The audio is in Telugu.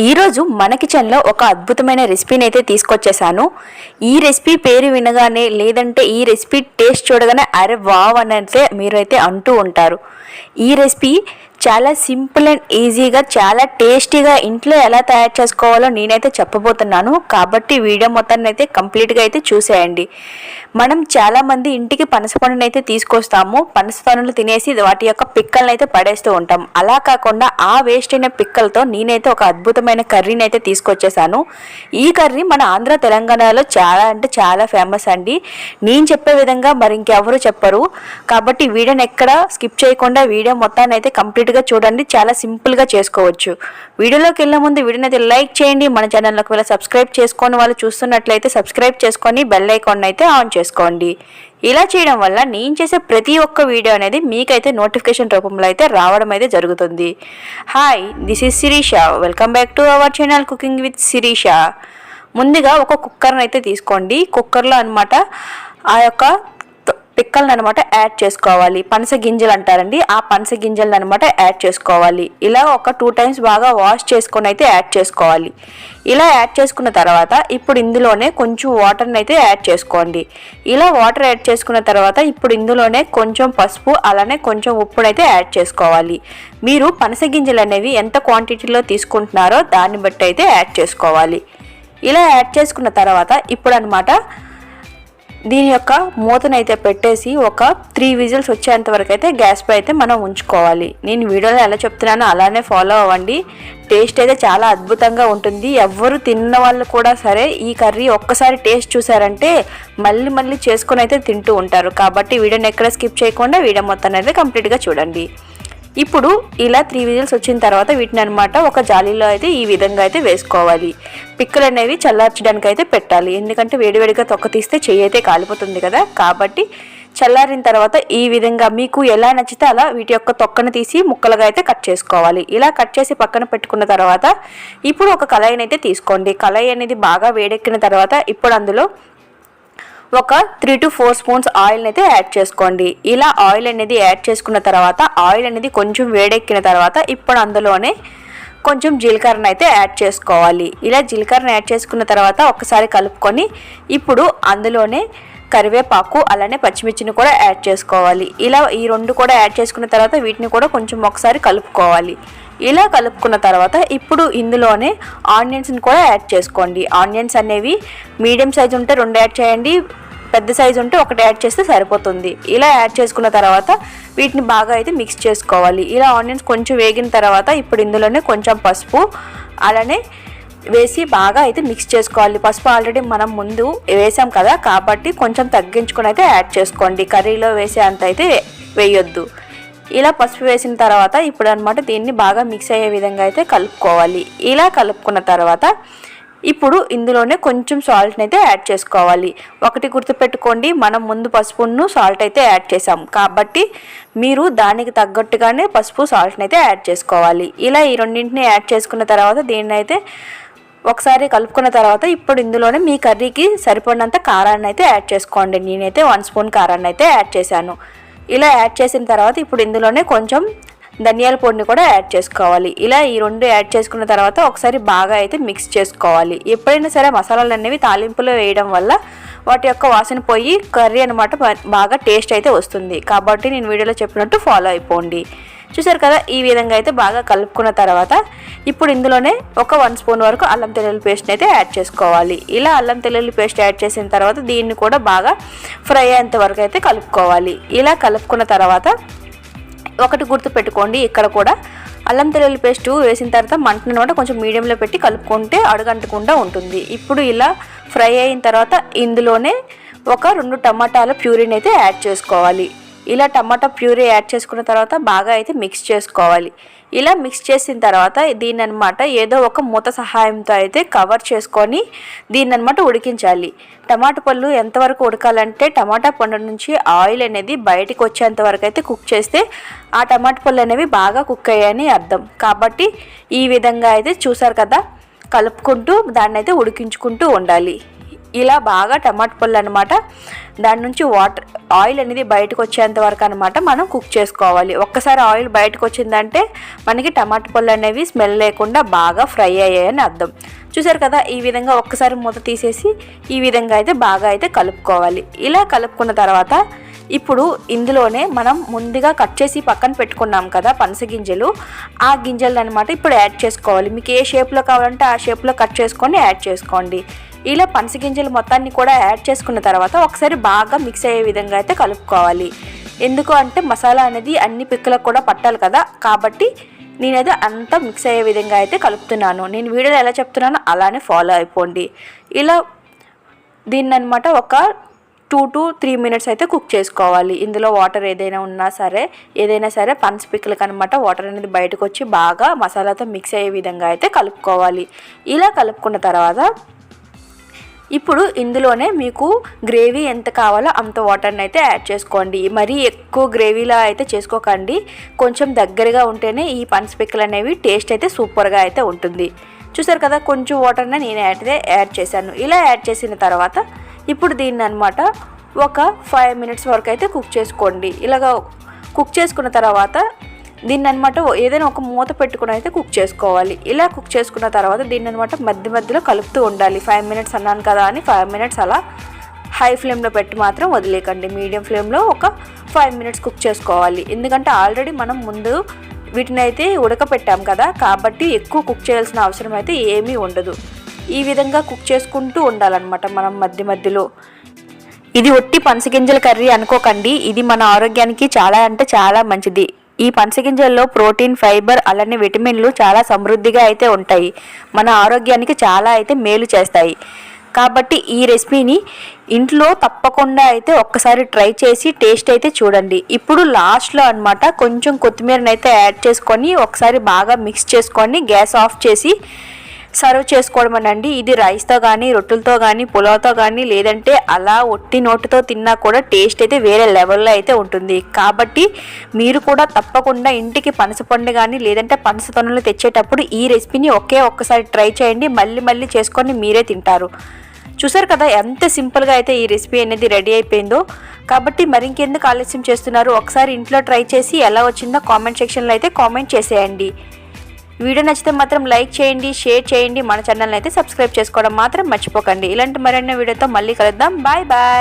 ఈరోజు మన కిచెన్లో ఒక అద్భుతమైన రెసిపీని అయితే తీసుకొచ్చేసాను. ఈ రెసిపీ పేరు వినగానే లేదంటే ఈ రెసిపీ టేస్ట్ చూడగానే అరే వావ్ అని అయితే మీరైతే అంటూ ఉంటారు. ఈ రెసిపీ చాలా సింపుల్ అండ్ ఈజీగా చాలా టేస్టీగా ఇంట్లో ఎలా తయారు చేసుకోవాలో నేనైతే చెప్పబోతున్నాను. కాబట్టి వీడియో మొత్తాన్ని అయితే కంప్లీట్గా అయితే చూసేయండి. మనం చాలామంది ఇంటికి పనస అయితే తీసుకొస్తాము. పనస పండులు తినేసి వాటి యొక్క పిక్కలను అయితే పడేస్తూ ఉంటాం. అలా కాకుండా ఆ వేస్ట్ అయిన పిక్కలతో నేనైతే ఒక అద్భుతమైన కర్రీని అయితే తీసుకొచ్చేసాను. ఈ కర్రీ మన ఆంధ్ర తెలంగాణలో చాలా అంటే చాలా ఫేమస్ అండి. నేను చెప్పే విధంగా మరి ఇంకెవరు చెప్పరు. కాబట్టి వీడియోని ఎక్కడ స్కిప్ చేయకుండా వీడియో మొత్తాన్ని అయితే కంప్లీట్గా చూడండి. చాలా సింపుల్గా చేసుకోవచ్చు. వీడియోలోకి వెళ్ళే ముందు వీడియోని అయితే లైక్ చేయండి. మన ఛానల్లోకి వెళ్ళి సబ్స్క్రైబ్ చేసుకొని వాళ్ళు చూస్తున్నట్లయితే సబ్స్క్రైబ్ చేసుకొని బెల్ ఐకాన్ అయితే ఆన్ చేసుకోండి. ఇలా చేయడం వల్ల నేను చేసే ప్రతి ఒక్క వీడియో అనేది మీకైతే నోటిఫికేషన్ రూపంలో అయితే రావడం అయితే జరుగుతుంది. Hi this is Shirisha welcome back to our channel cooking with Shirisha ముందుగా ఒక కుక్కర్ని అయితే తీసుకోండి. కుక్కర్లో అన్నమాట ఆ యొక్క పిక్కలను అనమాట యాడ్ చేసుకోవాలి. పనస గింజలు అంటారండి. ఆ పనస గింజలను అనమాట యాడ్ చేసుకోవాలి. ఇలా ఒక టూ టైమ్స్ బాగా వాష్ చేసుకొని అయితే యాడ్ చేసుకోవాలి. ఇలా యాడ్ చేసుకున్న తర్వాత ఇప్పుడు ఇందులోనే కొంచెం వాటర్ని అయితే యాడ్ చేసుకోండి. ఇలా వాటర్ యాడ్ చేసుకున్న తర్వాత ఇప్పుడు ఇందులోనే కొంచెం పసుపు అలానే కొంచెం ఉప్పునైతే యాడ్ చేసుకోవాలి. మీరు పనస గింజలు అనేవి ఎంత క్వాంటిటీలో తీసుకుంటున్నారో దాన్ని బట్టి అయితే యాడ్ చేసుకోవాలి. ఇలా యాడ్ చేసుకున్న తర్వాత ఇప్పుడు అనమాట దీని యొక్క మూతనైతే పెట్టేసి ఒక త్రీ విజిల్స్ వచ్చేంత వరకు అయితే గ్యాస్ పై అయితే మనం ఉంచుకోవాలి. నేను వీడియోలో ఎలా చెప్తున్నానో అలానే ఫాలో అవ్వండి. టేస్ట్ అయితే చాలా అద్భుతంగా ఉంటుంది. ఎవ్వరు తిన్న వాళ్ళు కూడా సరే ఈ కర్రీ ఒక్కసారి టేస్ట్ చూసారంటే మళ్ళీ మళ్ళీ చేసుకొని అయితే తింటూ ఉంటారు. కాబట్టి వీడియోని ఎక్కడ స్కిప్ చేయకుండా వీడియో మొత్తాన్ని అయితే కంప్లీట్గా చూడండి. ఇప్పుడు ఇలా త్రీ విజిల్స్ వచ్చిన తర్వాత వీటిని అనమాట ఒక జాలీలో అయితే ఈ విధంగా అయితే వేసుకోవాలి. పిక్కలు అనేవి చల్లార్చడానికి అయితే పెట్టాలి. ఎందుకంటే వేడివేడిగా తొక్క తీస్తే చెయ్యి అయితే కాలిపోతుంది కదా. కాబట్టి చల్లారిన తర్వాత ఈ విధంగా మీకు ఎలా నచ్చితే అలా వీటి యొక్క తొక్కను తీసి ముక్కలుగా అయితే కట్ చేసుకోవాలి. ఇలా కట్ చేసి పక్కన పెట్టుకున్న తర్వాత ఇప్పుడు ఒక కళాయిని అయితే తీసుకోండి. కళాయి అనేది బాగా వేడెక్కిన తర్వాత ఇప్పుడు అందులో ఒక three to four spoons oil అయితే యాడ్ చేసుకోండి. ఇలా ఆయిల్ అనేది యాడ్ చేసుకున్న తర్వాత ఆయిల్ అనేది కొంచెం వేడెక్కిన తర్వాత ఇప్పుడు అందులోనే కొంచెం జీలకర్రను అయితే యాడ్ చేసుకోవాలి. ఇలా జీలకర్రను యాడ్ చేసుకున్న తర్వాత ఒకసారి కలుపుకొని ఇప్పుడు అందులోనే కరివేపాకు అలానే పచ్చిమిర్చిని కూడా యాడ్ చేసుకోవాలి. ఇలా ఈ రెండు కూడా యాడ్ చేసుకున్న తర్వాత వీటిని కూడా కొంచెం ఒకసారి కలుపుకోవాలి. ఇలా కలుపుకున్న తర్వాత ఇప్పుడు ఇందులోనే ఆనియన్స్ని కూడా యాడ్ చేసుకోండి. ఆనియన్స్ అనేవి మీడియం సైజ్ ఉంటే రెండు యాడ్ చేయండి. పెద్ద సైజు ఉంటే ఒకటి యాడ్ చేస్తే సరిపోతుంది. ఇలా యాడ్ చేసుకున్న తర్వాత వీటిని బాగా అయితే మిక్స్ చేసుకోవాలి. ఇలా ఆనియన్స్ కొంచెం వేగిన తర్వాత ఇప్పుడు ఇందులోనే కొంచెం పసుపు అలానే వేసి బాగా అయితే మిక్స్ చేసుకోవాలి. పసుపు ఆల్రెడీ మనం ముందు వేసాం కదా కాబట్టి కొంచెం తగ్గించుకొని అయితే యాడ్ చేసుకోండి. కర్రీలో వేసే అంత అయితే వేయొద్దు. ఇలా పసుపు వేసిన తర్వాత ఇప్పుడు అనమాట దీన్ని బాగా మిక్స్ అయ్యే విధంగా అయితే కలుపుకోవాలి. ఇలా కలుపుకున్న తర్వాత ఇప్పుడు ఇందులోనే కొంచెం సాల్ట్ని అయితే యాడ్ చేసుకోవాలి. ఒకటి గుర్తుపెట్టుకోండి మనం ముందు పసుపును సాల్ట్ అయితే యాడ్ చేసాం కాబట్టి మీరు దానికి తగ్గట్టుగానే పసుపు సాల్ట్ని అయితే యాడ్ చేసుకోవాలి. ఇలా ఈ రెండింటిని యాడ్ చేసుకున్న తర్వాత దీన్ని అయితే ఒకసారి కలుపుకున్న తర్వాత ఇప్పుడు ఇందులోనే మీ కర్రీకి సరిపడినంత కారాన్ని అయితే యాడ్ చేసుకోండి. నేనైతే వన్ స్పూన్ కారాన్ని అయితే యాడ్ చేశాను. ఇలా యాడ్ చేసిన తర్వాత ఇప్పుడు ఇందులోనే కొంచెం ధనియాల పొడిని కూడా యాడ్ చేసుకోవాలి. ఇలా ఈ రెండు యాడ్ చేసుకున్న తర్వాత ఒకసారి బాగా అయితే మిక్స్ చేసుకోవాలి. ఎప్పుడైనా సరే మసాలాలు అనేవి తాలింపులో వేయడం వల్ల వాటి యొక్క వాసన పోయి కర్రీ అనమాట బాగా టేస్ట్ అయితే వస్తుంది. కాబట్టి నేను వీడియోలో చెప్పినట్టు ఫాలో అయిపోండి. చూసారు కదా ఈ విధంగా అయితే బాగా కలుపుకున్న తర్వాత ఇప్పుడు ఇందులోనే ఒక వన్ స్పూన్ వరకు అల్లం తెల్లుల్లి పేస్ట్ని అయితే యాడ్ చేసుకోవాలి. ఇలా అల్లం తెల్లుల్లి పేస్ట్ యాడ్ చేసిన తర్వాత దీన్ని కూడా బాగా ఫ్రై అయ్యేంత వరకు అయితే కలుపుకోవాలి. ఇలా కలుపుకున్న తర్వాత ఒకటి గుర్తు పెట్టుకోండి. ఇక్కడ కూడా అల్లం తెల్లుల్లి పేస్ట్ వేసిన తర్వాత మంటను కూడా కొంచెం మీడియంలో పెట్టి కలుపుకుంటే అడుగంటకుండా ఉంటుంది. ఇప్పుడు ఇలా ఫ్రై అయిన తర్వాత ఇందులోనే ఒక రెండు టమాటాల ప్యూరీని అయితే యాడ్ చేసుకోవాలి. ఇలా టమాటా ప్యూరీ యాడ్ చేసుకున్న తర్వాత బాగా అయితే మిక్స్ చేసుకోవాలి. ఇలా మిక్స్ చేసిన తర్వాత దీన్ని అనమాట ఏదో ఒక మూత సహాయంతో అయితే కవర్ చేసుకొని దీన్ని అనమాట ఉడికించాలి. టమాటా పళ్ళు ఎంతవరకు ఉడకాలంటే టమాటా పండు నుంచి ఆయిల్ అనేది బయటికి వచ్చేంత వరకు అయితే కుక్ చేస్తే ఆ టమాటా పళ్ళు అనేవి బాగా కుక్ అయ్యాయని అర్థం. కాబట్టి ఈ విధంగా అయితే చూసారు కదా కలుపుకుంటూ దాన్ని అయితే ఉడికించుకుంటూ ఉండాలి. ఇలా బాగా టమాటా పళ్ళు అనమాట దాని నుంచి వాటర్ ఆయిల్ అనేది బయటకు వచ్చేంత వరకు అనమాట మనం కుక్ చేసుకోవాలి. ఒక్కసారి ఆయిల్ బయటకు వచ్చిందంటే మనకి టమాటా పళ్ళు అనేవి స్మెల్ లేకుండా బాగా ఫ్రై అయ్యాయని అర్థం. చూసారు కదా ఈ విధంగా ఒక్కసారి మూత తీసేసి ఈ విధంగా అయితే బాగా అయితే కలుపుకోవాలి. ఇలా కలుపుకున్న తర్వాత ఇప్పుడు ఇందులోనే మనం ముందుగా కట్ చేసి పక్కన పెట్టుకున్నాం కదా పనస గింజలు. ఆ గింజలు అనమాట ఇప్పుడు యాడ్ చేసుకోవాలి. మీకు ఏ షేప్లో కావాలంటే ఆ షేప్లో కట్ చేసుకొని యాడ్ చేసుకోండి. ఇలా పనస గింజలు మొత్తాన్ని కూడా యాడ్ చేసుకున్న తర్వాత ఒకసారి బాగా మిక్స్ అయ్యే విధంగా అయితే కలుపుకోవాలి. ఎందుకు అంటే మసాలా అనేది అన్ని పిక్కలకు కూడా పట్టాలి కదా. కాబట్టి నేనైతే అంతా మిక్స్ అయ్యే విధంగా అయితే కలుపుతున్నాను. నేను వీడియోలో ఎలా చెప్తున్నానో అలానే ఫాలో అయిపోండి. ఇలా దీన్ని అనమాట ఒక టూ టు త్రీ మినిట్స్ అయితే కుక్ చేసుకోవాలి. ఇందులో వాటర్ ఏదైనా ఉన్నా సరే ఏదైనా సరే పన్స్ పిక్కలకి అనమాట వాటర్ అనేది బయటకు వచ్చి బాగా మసాలాతో మిక్స్ అయ్యే విధంగా అయితే కలుపుకోవాలి. ఇలా కలుపుకున్న తర్వాత ఇప్పుడు ఇందులోనే మీకు గ్రేవీ ఎంత కావాలో అంత వాటర్ని అయితే యాడ్ చేసుకోండి. మరీ ఎక్కువ గ్రేవీలా అయితే చేసుకోకండి. కొంచెం దగ్గరగా ఉంటేనే ఈ పన్స్ పిక్కలు అనేవి టేస్ట్ అయితే సూపర్గా అయితే ఉంటుంది. చూసారు కదా కొంచెం వాటర్ని నేను అయితే యాడ్ చేశాను. ఇలా యాడ్ చేసిన తర్వాత ఇప్పుడు దీన్ని అనమాట ఒక ఫైవ్ మినిట్స్ వరకు అయితే కుక్ చేసుకోండి. ఇలాగ కుక్ చేసుకున్న తర్వాత దీన్ని అనమాట ఏదైనా ఒక మూత పెట్టుకుని అయితే కుక్ చేసుకోవాలి. ఇలా కుక్ చేసుకున్న తర్వాత దీన్ని అనమాట మధ్య మధ్యలో కలుపుతూ ఉండాలి. ఫైవ్ మినిట్స్ అన్నాను కదా అని ఫైవ్ మినిట్స్ అలా హై ఫ్లేమ్లో పెట్టి మాత్రం వదిలేకండి మీడియం ఫ్లేమ్లో ఒక ఫైవ్ మినిట్స్ కుక్ చేసుకోవాలి. ఎందుకంటే ఆల్రెడీ మనం ముందు వీటిని అయితే ఉడకపెట్టాం కదా కాబట్టి ఎక్కువ కుక్ చేయాల్సిన అవసరం అయితే ఏమీ ఉండదు. ఈ విధంగా కుక్ చేసుకుంటూ ఉండాలన్నమాట మనం మధ్య మధ్యలో. ఇది ఒట్టి పనసగింజల కర్రీ అనుకోకండి. ఇది మన ఆరోగ్యానికి చాలా అంటే చాలా మంచిది. ఈ పనసగింజల్లో ప్రోటీన్ ఫైబర్ అలానే విటమిన్లు చాలా సమృద్ధిగా అయితే ఉంటాయి. మన ఆరోగ్యానికి చాలా అయితే మేలు చేస్తాయి. కాబట్టి ఈ రెసిపీని ఇంట్లో తప్పకుండా అయితే ఒక్కసారి ట్రై చేసి టేస్ట్ అయితే చూడండి. ఇప్పుడు లాస్ట్లో అనమాట కొంచెం కొత్తిమీరని అయితే యాడ్ చేసుకొని ఒకసారి బాగా మిక్స్ చేసుకొని గ్యాస్ ఆఫ్ చేసి సర్వ్ చేసుకోవడం అండి. ఇది రైస్తో కానీ రొట్టెలతో కానీ పులావ్తో కానీ లేదంటే అలా ఒట్టి నోటితో తిన్నా కూడా టేస్ట్ అయితే వేరే లెవెల్లో అయితే ఉంటుంది. కాబట్టి మీరు కూడా తప్పకుండా ఇంటికి పనసపండు కానీ లేదంటే పనస తొనలు తెచ్చేటప్పుడు ఈ రెసిపీని ఒకే ఒక్కసారి ట్రై చేయండి. మళ్ళీ మళ్ళీ చేసుకొని మీరే తింటారు. చూసారు కదా ఎంత సింపుల్గా అయితే ఈ రెసిపీ అనేది రెడీ అయిపోయిందో. కాబట్టి మరింకెందుకు ఆలస్యం చేస్తున్నారు? ఒకసారి ఇంట్లో ట్రై చేసి ఎలా వచ్చిందో కామెంట్ సెక్షన్లో అయితే కామెంట్ చేసేయండి. వీడియో నచ్చితే మాత్రం లైక్ చేయండి షేర్ చేయండి. మన ఛానల్ని అయితే సబ్స్క్రైబ్ చేసుకోవడం మాత్రం మర్చిపోకండి. ఇలాంటి మరిన్ని వీడియోతో మళ్ళీ కలుద్దాం. Bye bye